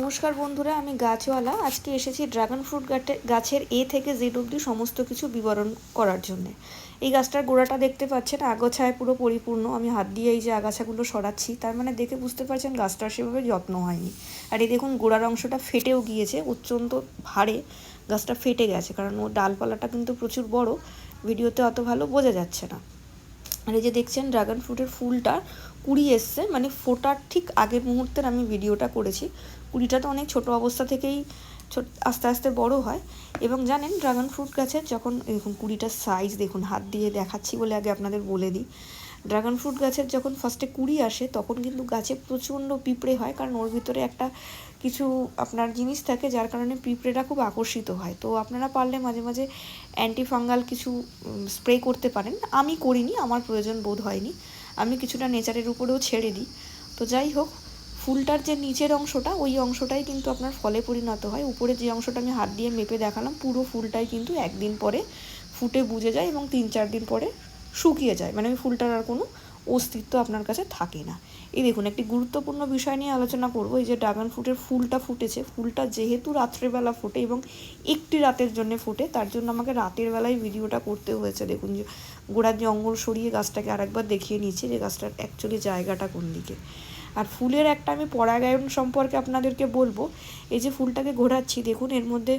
নমস্কার বন্ধুরা, আমি গাছওয়ালা। আজকে এসেছি ড্রাগন ফ্রুট গাছের এ থেকে জেড অবধি সমস্ত কিছু বিবরণ করার জন্য। এই গাছটার গোড়াটা দেখতে পাচ্ছেন, আগাছায় পুরো পরিপূর্ণ। আমি হাত দিয়ে এই যে আগাছাগুলো সরাচ্ছি, তার মানে দেখে বুঝতে পারছেন গাছটার সেভাবে যত্ন হয়নি। আর এই দেখুন, গোড়ার অংশটা ফেটেও গিয়েছে, অত্যন্ত ভারে গাছটা ফেটে গেছে, কারণ ও ডালপালাটা কিন্তু প্রচুর বড়। ভিডিওতে অত ভালো বোঝা যাচ্ছে না। আর এই যে দেখছেন, ড্রাগন ফ্রুটের ফুলটা কুড়ি এসছে মানে ফোটার ঠিক আগের মুহূর্তের আমি ভিডিওটা করেছি। কুড়িটা তো অনেক ছোট অবস্থা থেকেই ছোট, আস্তে আস্তে বড় হয়। এবং জানেন, ড্রাগন ফ্রুট গাছের যখন দেখুন কুড়িটার সাইজ দেখুন, হাত দিয়ে দেখাচ্ছি বলে আগে আপনাদের বলে দিই, ড্রাগন ফ্রুট গাছের যখন ফার্স্টে কুড়ি আসে, তখন কিন্তু গাছে প্রচণ্ড পিঁপড়ে হয়, কারণ ওর ভিতরে একটা কিছু আপনার জিনিস থাকে, যার কারণে পিঁপড়েটা খুব আকর্ষিত হয়। তো আপনারা পারলে মাঝে মাঝে অ্যান্টি ফাঙ্গাল কিছু স্প্রে করতে পারেন। আমি করিনি, আমার প্রয়োজন বোধ হয়নি। আমি কিছুটা নেচারের উপরেও ছেড়ে দিই। তো যাই হোক ফুলটার যে নিচের অংশটা, ওই অংশটাই কিন্তু আপনার ফলে পরিণত হয়। উপরে যে অংশটা আমি হাত দিয়ে মেপে দেখালাম, পুরো ফুলটাই কিন্তু একদিন পরে ফুটে বুঝে যায় এবং তিন চার দিন পরে শুকিয়ে যায়। মানে ওই ফুলটার আর কোনো অস্তিত্ব আপনার কাছে থাকে না। এই দেখুন, একটি গুরুত্বপূর্ণ বিষয় নিয়ে আলোচনা করব। এই যে ড্রাগন ফ্রুটের ফুলটা ফুটেছে, ফুলটা যেহেতু রাত্রেবেলা ফোটে এবং একটি রাতের জন্য ফোটে, তার জন্য আমাকে রাতের বেলায় ভিডিওটা করতে হয়েছে। দেখুন, যে গোড়ার জঙ্গল সরিয়ে গাছটাকে আরেকবার দেখিয়ে নিচ্ছি যে গাছটার অ্যাকচুয়ালি জায়গাটা কোন দিকে। আর ফুলের একটা আমি পরাগায়ন সম্পর্কে আপনাদেরকে বলব। এই যে ফুলটাকে ঘোরাচ্ছি, দেখুন, এর মধ্যে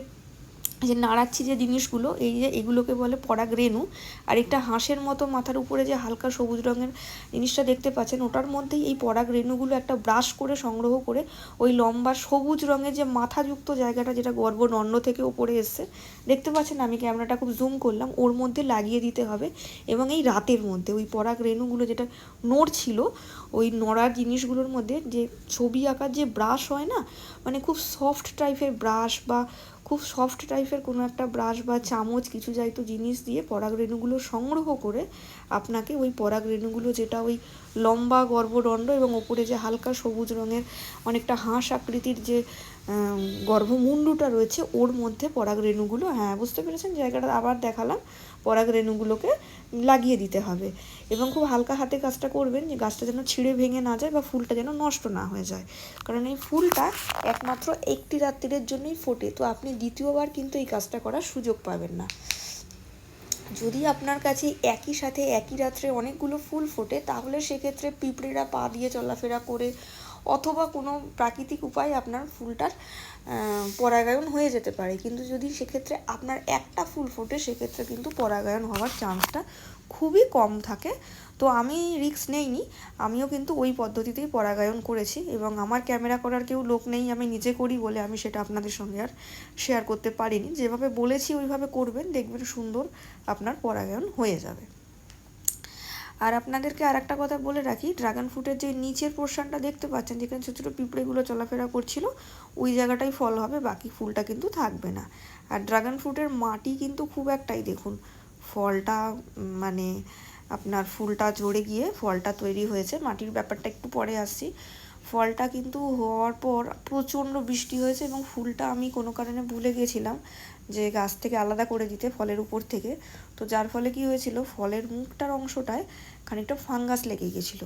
যে নাড়াচ্ছি যে জিনিসগুলো, এই যে এগুলোকে বলে পরাগ রেণু আর একটা হাঁসের মতো মাথার উপরে যে হালকা সবুজ রঙের জিনিসটা দেখতে পাচ্ছেন, ওটার মধ্যেই এই পরাগ রেণুগুলো একটা ব্রাশ করে সংগ্রহ করে ওই লম্বা সবুজ রঙের যে মাথাযুক্ত জায়গাটা যেটা গর্ভদণ্ড থেকে ওপরে এসছে, দেখতে পাচ্ছেন আমি ক্যামেরাটা খুব জুম করলাম, ওর মধ্যে লাগিয়ে দিতে হবে এবং এই রাতের মধ্যে ওই পরাগ রেণুগুলো যেটা নড়ছিল, ওই নড়ার জিনিসগুলোর মধ্যে যে ছবি আঁকার যে ব্রাশ হয় না মানে খুব সফট টাইপের ব্রাশ বা খুব সফট টাইপের কোনো একটা ব্রাশ বা চামচ, কিছু যাইতো জিনিস দিয়ে পরাগ রেণুগুলো সংগ্রহ করে আপনাকে ওই পরাগ রেণুগুলো যেটা ওই লম্বা গর্ভদণ্ড এবং ওপরে যে হালকা সবুজ রঙের অনেকটা হাঁস আকৃতির যে গর্ভমুণ্ডটা রয়েছে, ওর মধ্যে পরাগ রেণুগুলো হ্যাঁ বুঝতে পেরেছেন? জায়গাটা আবার দেখালাম। পরাগ রেণুগুলোকে লাগিয়ে দিতে হবে। এবং খুব হালকা হাতে কাজটা করবেন যে গাছটা যেন ছিঁড়ে ভেঙে না যায় বা ফুলটা যেন নষ্ট না হয়ে যায়। কারণ এই ফুলটা একমাত্র একটি রাত্রির জন্যই ফোটে। তো আপনি দ্বিতীয়বার কিন্তু এই কাজটা করার সুযোগ পাবেন না। যদি আপনার কাছে একই সাথে একই রাত্রে অনেকগুলো ফুল ফোটে, তাহলে সেক্ষেত্রে পিঁপড়েরা পা দিয়ে চলাফেরা করে অথবা কোনো প্রাকৃতিক উপায়ে আপনার ফুলটার পরাগায়ন হয়ে যেতে পারে। কিন্তু যদি সেক্ষেত্রে আপনার একটা ফুল ফোটে, সেক্ষেত্রে কিন্তু পরাগায়ন হওয়ার চান্সটা খুবই কম থাকে। তো আমি রিস্ক নেইনি, আমিও কিন্তু ওই পদ্ধতিতেই পরাগায়ন করেছি এবং আমার ক্যামেরা করার কেউ লোক নেই, আমি নিজে করি বলে আমি সেটা আপনাদের সঙ্গে আর শেয়ার করতে পারিনি। যেভাবে বলেছি ওইভাবে করবেন, দেখবেন সুন্দর আপনার পরাগায়ন হয়ে যাবে। আর আপনাদেরকে আর একটা কথা বলে রাখি ড্রাগন ফ্রুটের যে নিচের পোর্শনটা দেখতে পাচ্ছেন, যেখানে ছোটো ছোটো পিঁপড়েগুলো চলাফেরা করছিল, ওই জায়গাটাই ফল হবে, বাকি ফুলটা কিন্তু থাকবে না। আর ড্রাগন ফ্রুটের মাটি কিন্তু খুব একটাই, দেখুন, ফলটা মানে আপনার ফুলটা জড়ে গিয়ে ফলটা তৈরি হয়েছে। মাটির ব্যাপারটা একটু পরে আসছি। ফলটা কিন্তু হওয়ার পর প্রচণ্ড বৃষ্টি হয়েছে এবং ফুলটা আমি কোনো কারণে ভুলে গেছিলাম যে গাছ থেকে আলাদা করে দিতে ফলের উপর থেকে। তো যার ফলে কি হয়েছিল, ফলের মুখটার অংশটায় খানিকটা ফাঙ্গাস লেগে গেছিল।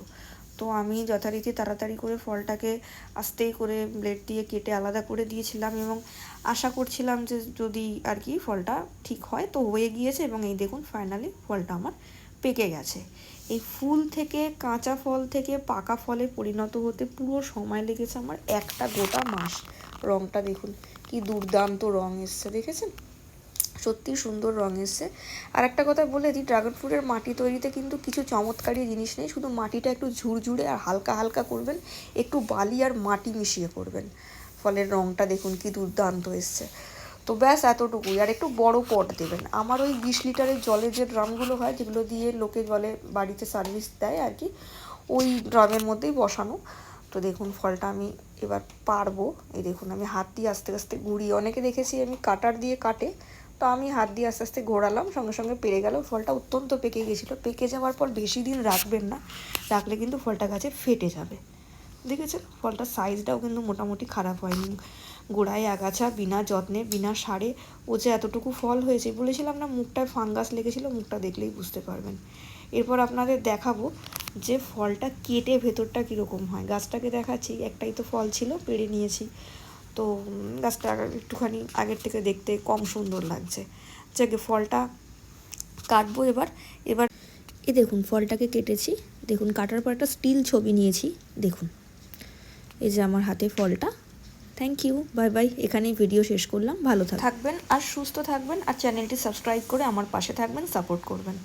তো আমি যথারীতি তাড়াতাড়ি করে ফলটাকে আস্তে করে ব্লেড দিয়ে কেটে আলাদা করে দিয়েছিলাম এবং আশা করছিলাম যে যদি আর কি ফলটা ঠিক হয় তো হয়ে গিয়েছে এবং এই দেখুন, ফাইনালি ফলটা আমার পেকে গেছে। এই ফুল থেকে, কাঁচা ফল থেকে পাকা ফলে পরিণত হতে পুরো সময় লেগেছে আমার একটা গোটা মাস। রঙটা দেখুন, কি দুর্দান্ত রঙ এসছে, দেখেছেন? সত্যি সুন্দর রঙ এসছে। আর একটা কথা বলে দিই, ড্রাগন ফ্রুটের মাটি তৈরিতে কিন্তু কিছু চমৎকারী জিনিস নেই, শুধু মাটিটা একটু ঝুরঝুরে আর হালকা হালকা করবেন, একটু বালি আর মাটি মিশিয়ে করবেন। ফলের রঙটা দেখুন, কি দুর্দান্ত এসছে। তো ব্যাস এতটুকুই। আর একটু বড় পট দেবেন। আমার ওই বিশ লিটারের জলের যে ড্রামগুলো হয়, যেগুলো দিয়ে লোকে জলে বাড়িতে সার্ভিস দেয় আর কি ওই ড্রামের মধ্যেই বসানো। তো দেখুন, ফলটা আমি এবার পারব এই দেখুন, আমি হাত দিয়ে আস্তে আস্তে ঘুরিয়ে, অনেকে দেখেছি আমি কাটার দিয়ে কাটে, তো আমি হাত দিয়ে আস্তে আস্তে ঘোরালাম, সঙ্গে সঙ্গে পেরে গেল। ফলটা অত্যন্ত পেকে গেছিল। পেকে যাওয়ার পর বেশি দিন রাখবেন না, রাখলে কিন্তু ফলটা গাছে ফেটে যাবে। দেখেছেন? ফলটার সাইজটাও কিন্তু মোটামুটি খারাপ হয়নি। গোড়ায় আগাছা, বিনা যত্নে, বিনা সারে ও যে এতটুকু ফল হয়েছে বলেছিলাম না, মুখটায় ফাঙ্গাস লেগেছিল, মুখটা দেখলেই বুঝতে পারবেন। এরপর আপনাদের দেখাবো যে ফলটা কেটে ভেতরটা কীরকম হয়। গাছটাকে দেখাচ্ছি, একটাই তো ফল ছিল, পেড়ে নিয়েছি। তো গাছটা একটুখানি আগের থেকে দেখতে কম সুন্দর লাগছে। যাকে ফলটা কাটবো এবার। এবার এ দেখুন, ফলটাকে কেটেছি। দেখুন, কাটার পর একটা স্টিল ছবি নিয়েছি। দেখুন, এই যে আমার হাতে ফলটা। থ্যাংক ইউ বাই বাই এখানেই ভিডিও শেষ করলাম। ভালো থাকবেন। আর সুস্থ থাকবেন আর চ্যানেলটি সাবস্ক্রাইব করে আমার পাশে থাকবেন সাপোর্ট করবেন।